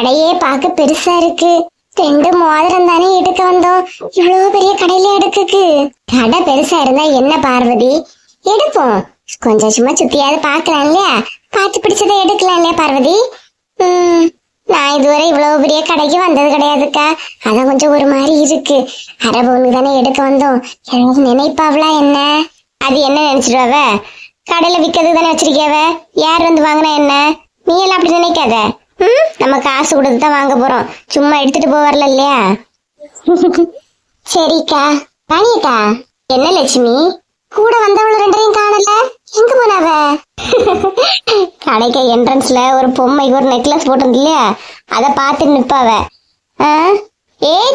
கடையே பார்க்க பெருசா இருக்கு. ரெண்டு மோதிரம் தானே எடுக்க வந்தோம். இவ்வளவு பெரிய கடையில எடுக்குக்கு. கடை பெருசா இருந்தா என்ன பார்வதி? எடுப்போம். கொஞ்சம் சும்மா சுத்தியாவது பாக்கலாம் இல்லையா? பார்த்து பிடிச்சதை எடுக்கலாம் இல்லையா பார்வதி? நான் இதுவரை இவ்வளவு பெரிய கடைக்கு வந்தது கிடையாதுக்கா. அதான் கொஞ்சம் ஒரு மாதிரி இருக்கு. அரை பவுனுக்கு தானே எடுக்க வந்தோம். எனக்கு நினைப்பாவளா என்ன? அது என்ன நினைச்சிடுவாவ? கடையில விக்கிறது தானே வச்சிருக்கியாவ? யார் வந்து வாங்கினா என்ன? நீ எல்லாம் அப்படி நினைக்காத. நம்ம காசு கொடுத்து தான் வாங்க போறோம். சும்மா எடுத்துட்டு போவார்ல இல்லையா? சரிக்கா. ராணியக்கா என்ன லட்சுமி? கூட வந்தவள ரெண்டரையும் காணல. எங்க போனாவ? கடைக்கு என்ட்ரன்ஸ்ல ஒரு பொம்மைக்கு ஒரு நெக்லஸ் போட்டிருந்து இல்லையா? அத பார்த்து நிப்பாவ. ஆ?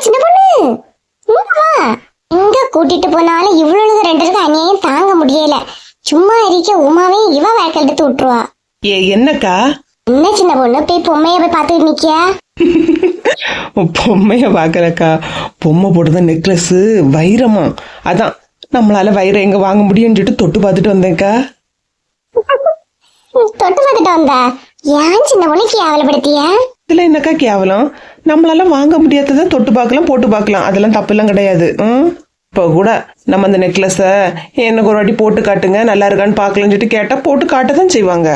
சின்ன பொண்ணு! வா. எங்க கூட்டிட்டு போனாலும் இவ்வளவு ரெண்டருக்கும் அநியாயம் தாங்க முடியல. சும்மா இருக்க உமாவையும் இவ வேக்கல் எடுத்து விட்டுருவா. ஏ என்னக்கா? என்ன சின்ன பொண்ணு? போய் பொம்மைய போய் பார்த்துட்டு நிக்கியா? பொம்மைய பாக்கலக்கா பொம்மை போட்டத நெக்லஸ் வைரமா. அதான் நம்மளால வைரம் எங்க வாங்க முடியும்னு சொல்லிட்டு தொட்டு பார்த்துட்டு வந்தேன்க்கா. தொட்டு பார்த்துட்டு வந்தா. ஏன் சின்ன பொண்ணு கேவலப்படுத்திய? இதுல என்னக்கா கேவலம்? நம்மளால வாங்க முடியாததை தொட்டு பார்க்கலாம் போட்டு பார்க்கலாம். அதெல்லாம் தப்பெல்லாம் கிடையாது. ம்? இப்போ கூட நம்ம அந்த நெக்லஸை எனக்கு ஒரு வாட்டி போட்டு காட்டுங்க நல்லா இருக்கான்னு பார்க்கலாம்னு சொல்லிட்டு கேட்டா போட்டு காட்ட தான் செய்வாங்க.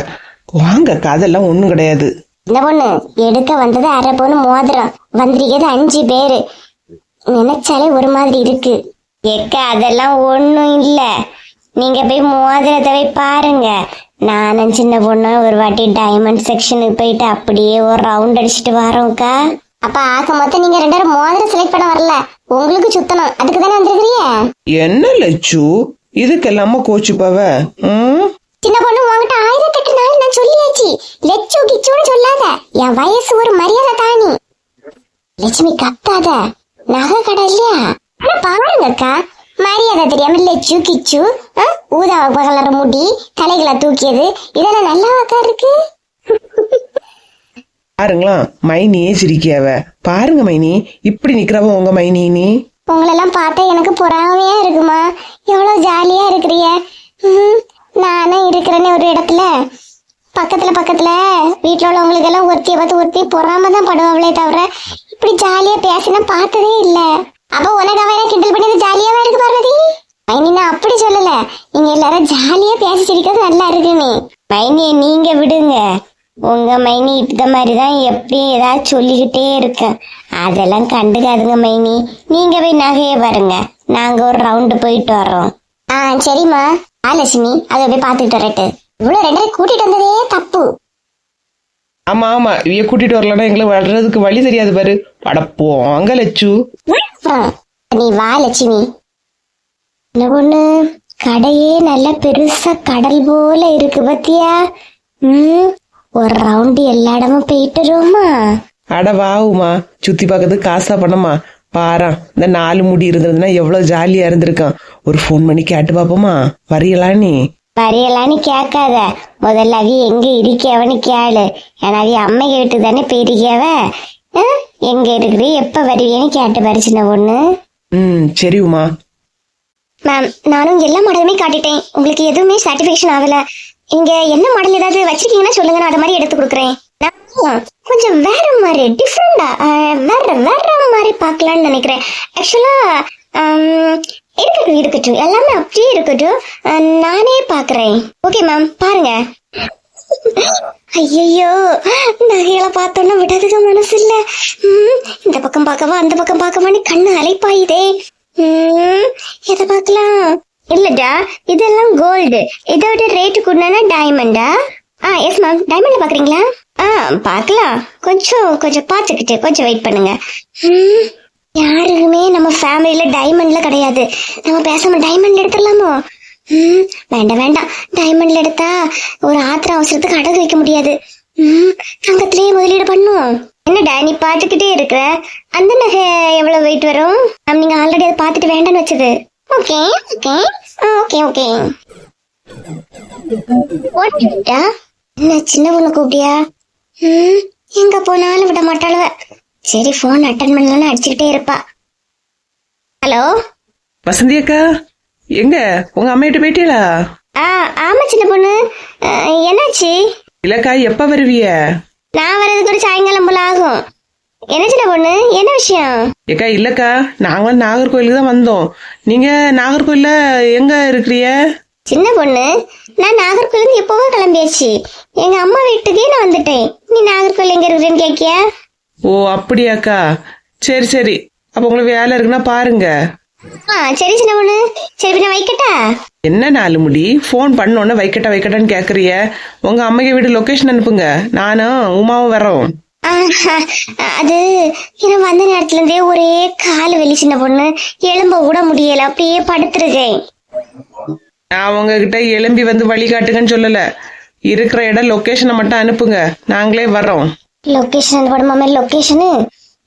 வாங்கக்கா அதெல்லாம் ஒன்றும் கிடையாது. இந்த பொண்ணு எடுக்க வந்தது அரை பொண்ணு மோதிரம். வந்திருக்கிறது அஞ்சு பேரு. நினைச்சாலே ஒரு மாதிரி இருக்கு. எக்க அதெல்லாம் ஒண்ணும் இல்ல. நீங்க போய் மோதிரத்தை போய் பாருங்க. நானும் சின்ன பொண்ணு ஒரு வாட்டி டைமண்ட் செக்ஷனுக்கு போயிட்டு அப்படியே ஒரு ரவுண்ட் அடிச்சுட்டு வரோம்க்கா. அப்ப ஆக மொத்தம் நீங்க ரெண்டு பேரும் மோதிரம் செலக்ட் பண்ண வரல. உங்களுக்கு சுத்தணும். அதுக்கு தானே வந்திருக்கிறீங்க? என்ன லட்சு? இதுக்கெல்லாம கோச்சுப்பாவ? ம்? சின்ன பொண்ணு உங்ககிட்ட ஆயிரத்தெட்டு நாள் நான் சொல்லியாச்சு. லெச்சு கிச்சுன்னு சொல்லாத. என் வயசு ஒரு மரியாதை தானி. லட்சுமி கத்தாத. நகை கடை இல்லையா? ஆனா பாருங்கக்கா மரியாதை தெரியாம லெச்சு கிச்சு ஊதா கலர் முடி தலைகளை தூக்கியது. இதெல்லாம் நல்லாவாக்கா இருக்கு? பாருங்களா மைனியே சிரிக்கியாவ பாருங்க மைனி. இப்படி நிக்கிறவ உங்க மைனி நீ? உங்களெல்லாம் பார்த்தா எனக்கு பொறாமையா இருக்குமா? எவ்வளவு ஜாலியா இருக்கிறிய. ம், ஒரு இடத்துல. பக்கத்துல பக்கத்துல வீட்டுல உள்ளவங்களுக்கு எல்லாம் ஒருத்திய பார்த்து ஒருத்தி பொறாம தான் படுவாங்களே தவிர இப்படி ஜாலியா பேசினா பார்த்ததே இல்ல. அப்போ உனக்கு அவன் கிண்டல் பண்ணி ஜாலியாகவே இருக்கு பார்வதி? மைனி நான் அப்படி சொல்லல. நீங்க எல்லாரும் ஜாலியா பேசி சிரிக்கிறது நல்லா இருக்குமே. மைனியை மைனிய நீங்க விடுங்க. உங்க மைனி இந்த மாதிரி தான் எப்படியும் ஏதாவது சொல்லிக்கிட்டே இருக்கேன் அதெல்லாம் கண்டுக்காதுங்க மைனி. நீங்க போய் நகைய பாருங்க. நாங்க ஒரு ரவுண்டு போயிட்டு வர்றோம். ஆ சரிம்மா. ஆ லட்சுமி அதை போய் பார்த்துட்டு வரட்டு. இவ்வளவு ரெண்டரை கூட்டிட்டு வந்ததே தப்பு. ஆமா ஆமா. இவைய கூட்டிட்டு வரலன்னா எங்களுக்கு வர்றதுக்கு வழி தெரியாது பாரு. படப்போங்க லட்சு. அப்புறம் நீ வா லட்சுமி. என்ன பொண்ணு கடையே நல்ல பெருசா கடல் போல இருக்கு பத்தியா? ம் ஒரு ரவுண்டு எல்லா இடமும் போயிட்டு வருவோமா? அட வாவுமா சுத்தி பார்க்கறதுக்கு காசா பண்ணமா? பாரா இந்த நாலு முடி இருந்ததுன்னா எவ்வளவு ஜாலியா இருந்திருக்கான். ஒரு ஃபோன் பண்ணி கேட்டு பாப்போமா வரியலா நீ? வரையலான்னு கேட்காத. முதல்ல அவி எங்க இருக்கியவன்னு கேளு. ஏன்னா அவி அம்மை வீட்டு தானே போயிருக்கியவ? எங்க இருக்கிறீ எப்ப வருவியன்னு கேட்டு பாரு சின்ன பொண்ணு. ம் சரி உமா. மேம் நானும் எல்லா மாடலுமே காட்டிட்டேன். உங்களுக்கு எதுவுமே சாட்டிஸ்ஃபேக்ஷன் ஆகல. இங்க என்ன மாடல் ஏதாவது வச்சிருக்கீங்கன்னா சொல்லுங்க நான் அது மாதிரி எடுத்து கொடுக்குறேன். கொஞ்சம் வேற மாதிரி டிஃப்ரெண்டா வேற வேற மாதிரி பார்க்கலாம்னு நினைக்கிறேன். ஆக்சுவலா இருக்கட்டும் இருக்கட்டும். எல்லாமே அப்படியே இருக்கட்டும். நானே பாக்குறேன் ஓகே மேம் பாருங்க. ஐயோ நகைகளை பார்த்தோன்னா விடாதுக்கு மனசு இல்ல. இந்த பக்கம் பார்க்கவா அந்த பக்கம் பார்க்கவான்னு கண்ணு அலைப்பாயுதே. எதை பார்க்கலாம்? இல்லடா இதெல்லாம் கோல்டு இதோட ரேட்டு கூடனா டைமண்டா ஆ? எஸ் மேம் டைமண்ட்ல பாக்குறீங்களா ஆ பார்க்கலாம். கொஞ்சம் கொஞ்சம் பார்த்துக்கிட்டு கொஞ்சம் வெயிட் பண்ணுங்க. ம், யாருக்குமே நம்ம ஃபேமிலியில டைமண்ட்ல கிடையாது. நம்ம பேசாம டைமண்ட்ல எடுத்துடலாமோ? ம் வேண்டாம் வேண்டாம். டைமண்ட்ல எடுத்தா ஒரு ஆத்திர அவசரத்துக்கு அடகு வைக்க முடியாது. ம் தங்கத்திலேயே முதலீடு பண்ணுவோம் என்னடா நீ பார்த்துக்கிட்டே இருக்கிற? அந்த நகை எவ்வளவு வெயிட் வரும்? மேம் நீங்க ஆல்ரெடி அதை பார்த்துட்டு வேண்டாம்னு வச்சது. Okay okay. Okay okay. ஓட்டிட்டா என்ன சின்ன பொண்ணு கூப்பிட்டியா? ம்? எங்க போனாலும் விட மாட்டாளுவ. சரி ஃபோன் அட்டன் பண்ணலன்னு அடிச்சுக்கிட்டே இருப்பா. ஹலோ? வசந்தி அக்கா எங்க? உங்க அம்மையிட்ட போயிட்டீங்களா ஆ ஆமா சின்ன பொண்ணு. அஹ், என்னாச்சு? இல்லக்கா எப்ப வருவிய? நான் வர்றதுக்கு ஒரு சாயங்காலம் போல ஆகும். என்ன சின்ன பொண்ணு? என்ன விஷயம்? ஏக்கா இல்லக்கா. நாங்களும் நாகர்கோயிலுக்கு தான் வந்தோம். நீங்க நாகர்கோயில்ல எங்க இருக்கிறிய? சின்ன பொண்ணு நான் நாகர்கோயிலுக்கு எப்பவோ கிளம்பியாச்சு. எங்க அம்மா வீட்டுக்கே நான் வந்துட்டேன். நீ நாகர்கோயில் எங்க இருக்கிறேன்னு கேக்கியா ஓ அப்படியாக்கா. சரி சரி. அப்ப உங்களுக்கு வேலை இருக்குன்னா பாருங்க. ஆ சரி சின்ன பொண்ணு. சரி பின்ன வைக்கட்டா? என்ன நாலு முடி? ஃபோன் பண்ணோன்னே வைக்கட்டா வைக்கட்டான்னு கேக்குறிய. உங்க அம்மைக்கு வீடு லொகேஷன் அனுப்புங்க. நானும் உமாவும் வரோம் அது எனக்கு வந்த நேரத்துல இருந்தே ஒரே கால் வலி சின்ன பொண்ணு. எலும்ப கூட முடியல. அப்படியே படுத்துருக்கேன். நான் உங்ககிட்ட எலும்பி வந்து வழிகாட்டுங்கன்னு சொல்லல. இருக்கிற இடம் லொகேஷனை மட்டும் அனுப்புங்க. நாங்களே வரோம் லொகேஷன் அனுப்பணுமா லொகேஷனு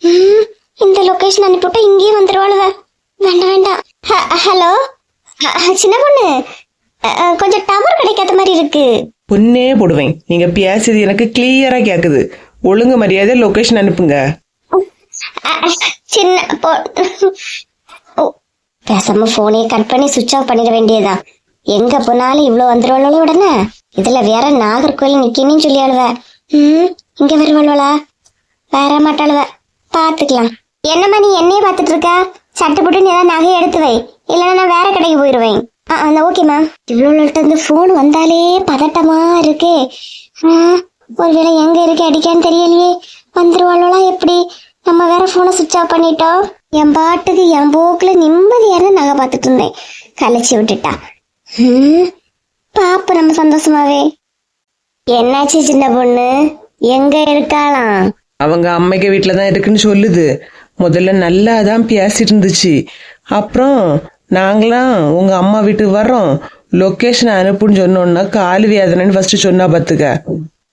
ம், இந்த லொகேஷன் அனுப்பிவிட்டா இங்கேயே வந்துருவாளுவ வேண்டாம் வேண்டாம். ஹலோ? சின்ன பொண்ணு. கொஞ்சம் டவர் கிடைக்காத மாதிரி இருக்கு. பொண்ணே போடுவேன். நீங்க பேசுறது எனக்கு கிளியரா கேக்குது. ஒழுங்கு மரியாதை லொகேஷன் அனுப்புங்க. சின்ன பேசாம போனே கட் பண்ணி சுவிட்ச் ஆஃப் பண்ணிட வேண்டியதுதான். எங்க போனாலும் இவ்வளவு வந்துருவாளோ உடனே? இதுல வேற நாகர்கோயில் நிக்கணும்னு சொல்லி அழுவ. ம் இங்க வருவாளா வர மாட்டாளுவ பாத்துக்கலாம். என்னம்மா நீ என்னைய பாத்துட்டு இருக்க? சட்டை போட்டு நீ ஏதாவது நகையை எடுத்து வை. இல்லைன்னா நான் வேற கடைக்கு போயிடுவேன் ஆ அந்த ஓகேம்மா இவ்வளோட்ட இருந்து ஃபோன் வந்தாலே பதட்டமா இருக்கு. ஆ, ஒருவேளை எங்க இருக்கு அடிக்கான்னு தெரியலையே. வந்துருவாளோலா எப்படி? நம்ம வேற போனை சுவிட்ச் ஆஃப் பண்ணிட்டோம். என் பாட்டுக்கு என் போக்குல நிம்மதியா நகை பார்த்துட்டு இருந்தேன். கலைச்சி விட்டுட்டா. ம், பாப்போம் நம்ம சந்தோஷமாவே. என்னாச்சு சின்ன பொண்ணு? எங்க இருக்காளாம்? அவங்க அம்மைக்கு வீட்டில் தான் இருக்குன்னு சொல்லுது. முதல்ல நல்லா தான் பேசிட்டு இருந்துச்சு. அப்புறம் நாங்களாம் உங்க அம்மா வீட்டுக்கு வர்றோம். லொக்கேஷன் அனுப்புன்னு சொன்னோன்னா கால் வேதனைன்னு ஃபர்ஸ்ட் சொன்னா பாத்துக்க.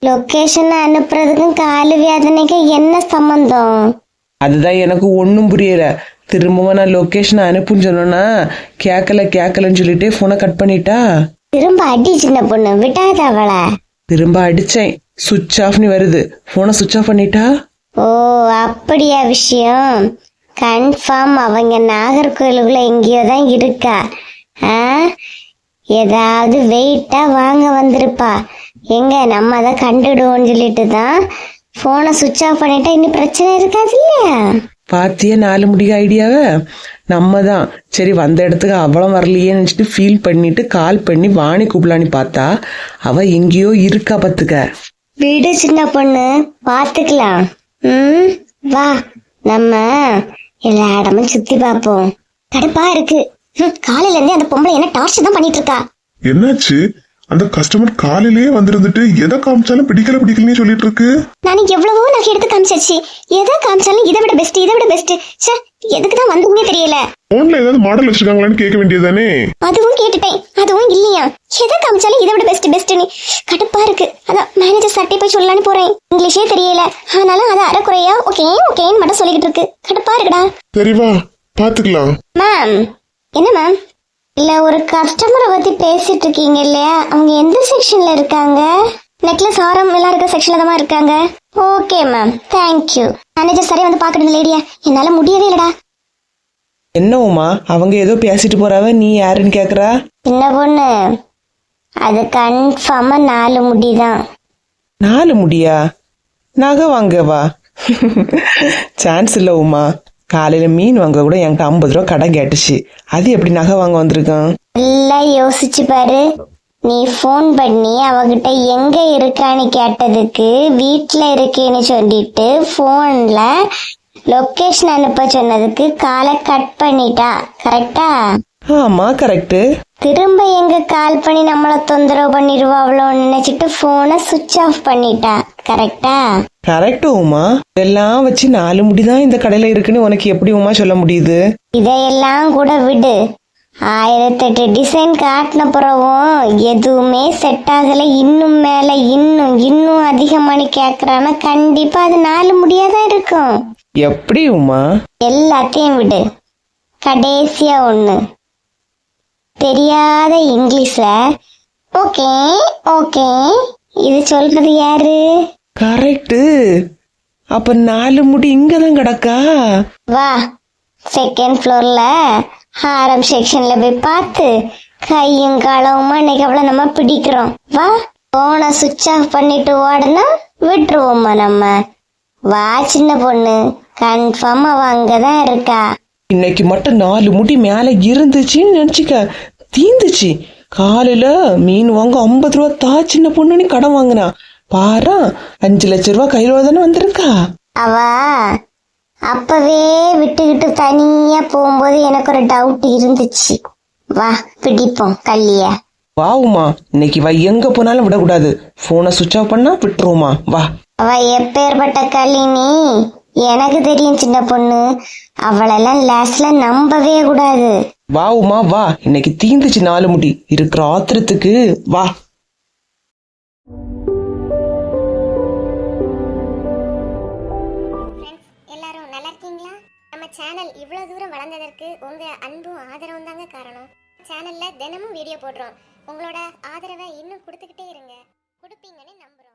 லொகேஷன் அனுப்புறதுக்கும் காலு வேதனைக்கும் என்ன சம்பந்தம்? அதுதான் எனக்கு ஒன்றும் புரியல. திரும்பவும் நான் லொக்கேஷன் அனுப்புன்னு சொன்னோன்னா கேட்கல கேட்கலன்னு சொல்லிட்டு ஃபோனை கட் பண்ணிட்டா? திரும்ப அடி சின்ன பொண்ணு விட்டாத அவளை? திரும்ப அடிச்சேன். சுவிட்ச் ஆஃப்னு வருது. ஃபோனை சுவிட்ச் ஆஃப் பண்ணிட்டா? ஓ அப்படியா விஷயம். கன்ஃபார்ம் அவங்க நாகர்கோயிலுக்குள்ள எங்கேயோ தான் இருக்கா? ஆ? ஏதாவது வெயிட்டா வாங்க வந்திருப்பா. எங்க நம்ம அதை கண்டுடுவோம்னு சொல்லிட்டு தான் போனை சுவிட்ச் ஆஃப் பண்ணிட்டா இன்னும் பிரச்சனை இருக்காது இல்லையா? பாத்தியா நாலு முடிக ஐடியாவை? நம்ம தான் சரி வந்த இடத்துக்கு அவளும் வரலையேன்னு நினச்சிட்டு ஃபீல் பண்ணிட்டு கால் பண்ணி வாணி கூப்பிடலான்னு பார்த்தா அவ எங்கேயோ இருக்கா பத்துக்க வீடு சின்ன பொண்ணு பாத்துக்கலாம் ம் வா நம்ம எல்லா இடமும் சுத்தி பார்ப்போம். கடுப்பா இருக்கு. காலையில இருந்தே அந்த பொம்பளை என்ன டார்ச்சர் தான் பண்ணிட்டு இருக்கா? என்னாச்சு? அந்த கஸ்டமர் காலையிலேயே வந்திருந்துட்டு எதை காமிச்சாலும் பிடிக்கல பிடிக்கலன்னு சொல்லிட்டு இருக்கு நான் எவ்வளவோ நகை எடுத்து காமிச்சாச்சு. எதை காமிச்சாலும் இதை விட பெஸ்ட் இதை விட பெஸ்ட் ச்சே எதுக்கு தான் வந்ததுன்னே தெரியல. போன்ல ஏதாவது மாடல் வச்சிருக்காங்களான்னு கேட்க வேண்டியதுதானே? அதுவும் கேட்டுட்டேன். அதுவும் இல்லையா? எதை காமிச்சாலும் இதை விட பெஸ்ட் பெஸ்ட்னு கடுப்பா இருக்கு. அதான் மேனேஜர் சட்டை போய் சொல்லலான்னு போறேன். இங்கிலீஷே தெரியல. ஆனாலும் அது அரைக்குறையா ஓகே ஓகேன்னு மட்டும் சொல்லிக்கிட்டு இருக்கு. கடுப்பா இருக்குடா. சரி வா பாத்துக்கலாம். மேம் என்ன மேம் இல்ல ஒரு கஸ்டமரை பத்தி பேசிட்டு இருக்கீங்க இல்லையா அவங்க எந்த செக்ஷன்ல இருக்காங்க? நெக்லஸ் ஆரம் எல்லாம் இருக்க செக்ஷன்ல தான் இருக்காங்க. ஓகே மேம் தேங்க்யூ மேனேஜர் சரியா வந்து பாக்குறது லேடியா என்னால முடியவே இல்லடா. என்ன உமா? அவங்க ஏதோ பேசிட்டு போறாவ? நீ யாருன்னு கேக்குறா? சின்ன பொண்ணு. அது கன்ஃபார்மா நாலு முடிதான். நாலு முடியா? நகை வாங்கவா சான்ஸ் இல்லை உமா. காலையில மீன் வாங்க கூட என்கிட்ட ஐம்பது ரூபா கடன் கேட்டுச்சு. அது எப்படி நகை வாங்க வந்திருக்கான்? நல்லா யோசிச்சு பாரு. நீ ஃபோன் பண்ணி அவகிட்ட எங்க இருக்கான்னு கேட்டதுக்கு வீட்டில் இருக்கேன்னு சொல்லிட்டு ஃபோன்ல லொக்கேஷன் அனுப்ப சொன்னதுக்கு காலை கட் பண்ணிட்டா. கரெக்டா ஆமா கரெக்டு திரும்ப எங்க கால் பண்ணி நம்மள தொந்தரவு பண்ணிடுவாங்களோன்னு நினைச்சிட்டு போனை சுவிட்ச் ஆஃப் பண்ணிட்டா. கரெக்டா கரெக்ட் உமா. இதெல்லாம் வச்சு நாலு முடிதான் இந்த கடையில இருக்குன்னு உனக்கு எப்படி உமா சொல்ல முடியுது? இதையெல்லாம் கூட விடு. ஆயிரத்தெட்டு டிசைன் காட்டின பிறகும் எதுவுமே செட் ஆகல. இன்னும் மேல இன்னும் இன்னும் அதிகமானு கேக்குறான்னா கண்டிப்பா அது நாலு முடியாதான் இருக்கும். எப்படி உமா? எல்லாத்தையும் விடு. கடைசியா ஒண்ணு. தெரியாத இங்கிலீஷ்ல. Okay okay. இது சொல்றது யாரு? கரெக்டு அப்ப நாலு முடி இங்கதான் கிடக்கா? வா செகண்ட் ஃப்ளோர்ல ஹாரம் செக்ஷன்ல போய் பார்த்து கையும் களவுமா இன்னைக்கு அவளை நம்ம பிடிக்கிறோம். வா போனை சுவிட்ச் ஆஃப் பண்ணிட்டு ஓடுனா விட்டுருவோம்மா நம்ம? வா சின்ன பொண்ணு. கன்ஃபார்ம் அவ அங்கதான் இருக்கா. இன்னைக்கு மட்டும் நாலு முடி மேல இருந்துச்சுன்னு நினைச்சுக்க. தீந்துச்சு. காலையில மீன் வாங்க ஐம்பது ரூபா தா சின்ன பொண்ணுன்னு கடன் வாங்கினா. பாரா அஞ்சு லட்ச ரூபா கையில தானே வந்திருக்கா? அவ அப்பவே விட்டுக்கிட்டு தனியா போகும்போது எனக்கு ஒரு டவுட் இருந்துச்சு. வா பிடிப்போம் கள்ளிய. வாவுமா இன்னைக்கு வா எங்க போனாலும் விடக்கூடாது. போனை சுவிட்ச் ஆஃப் பண்ணா விட்டுருவோமா. வா. அவ எப்பேற்பட்ட கள்ளினி எனக்கு தெரியும் சின்ன பொண்ணு. அவளெல்லாம் லாஸ்ட்ல நம்பவே கூடாது. வாவுமா வா. இன்னைக்கு தீந்துச்சு நாலு முடி. இருக்கிற ஆத்திரத்துக்கு வா. எல்லாரும் நல்லா இருக்கீங்களா? நம்ம சேனல் இவ்வளவு தூரம் வளர்ந்ததற்கு உங்க அன்பும் ஆதரவும் தாங்க காரணம். சேனல்ல தினமும் வீடியோ போடுறோம். உங்களோட ஆதரவை இன்னும் கொடுத்துக்கிட்டே இருங்க. கொடுப்பீங்கன்னு நம்புறோம்.